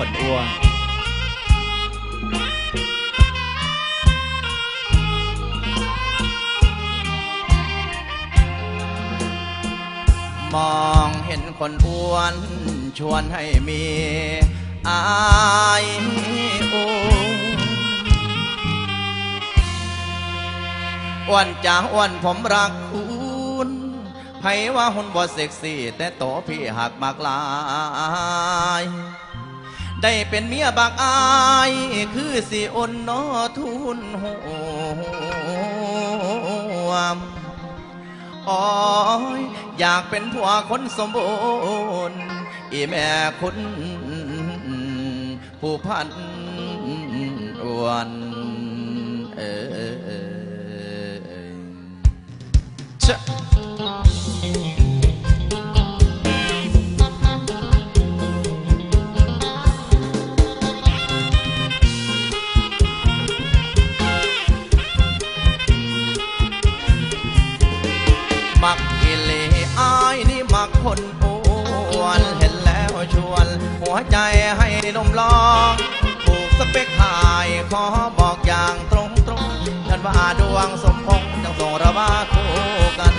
วมองเห็นคนอ้วนชวนให้มีอายโออ้วนจ้าอ้วนผมรักคุณไผว่าหุ่นบ่เซ็กซี่ แต่โตพี่หักมากลาย ได้เป็นเมียบักอายคือสิอนนอทุนหัวมโอ้ยอยากเป็นผัวคนสมบูรณ์อีแม่คุณผู้พันอ้วน มักกิเลอายนี่มักคนอ้วนเห็นแล้วชวน หัวใจให้นมลองถูกสเปคหายขอบอกอย่างตรงตรงๆฉันว่าดวงสมพงษ์จังส่งราว่าคู่กัน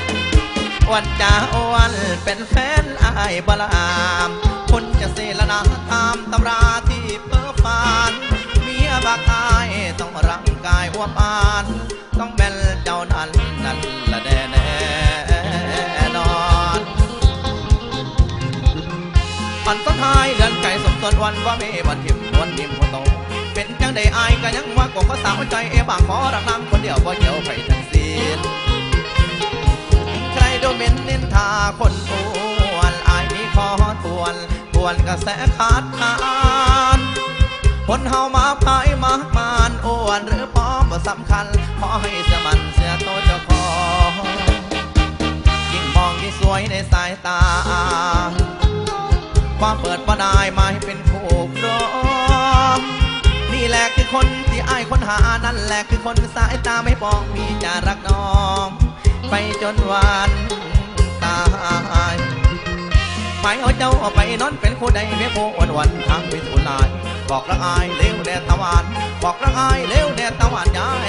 อ้วนจ้าอ้วนเป็นแฟนอายบลามคนจะเสละนาตามตำราที่เพ้อฝันเมียบักอายต้องร่างกายอ้วปาป็น ปันต้นท้ายเดือนไก่สมตนวันว่าเมบันทิมวันทิมหัวโตเป็นจังได้อายก็ยังว่ากบภาษาวใจเอบางขอรักนางคนเดียวบ่เกี่ยวไปทั้งสิ้นใครโดเมนนินทาคนอ้วนอายนี้ขอทวนทวนกระแสขาดทานคนเฮามาพายมากมานอ้วนหรือพร้อมบ่สำคัญขอให้เสียมันเสียโตวเจ้าของยิ่งมองยิ่งสวยในสายตา ความเปิดประดายมาให้เป็นคู่ครองนี่แหละคือคนที่อ้ายคนหานั่นแหละคือคนสายตาไม่ปองพี่จะรักน้อง ไปจนวันตายไปเอาเจ้าไปนอนเป็นคู่ใดเมียโพวันวันทางไปสู่ลายบอกรักอายเร็วแดดตะวัน บอกรักอายเร็วแดดตะวันอย่าให้ร้อนละลาย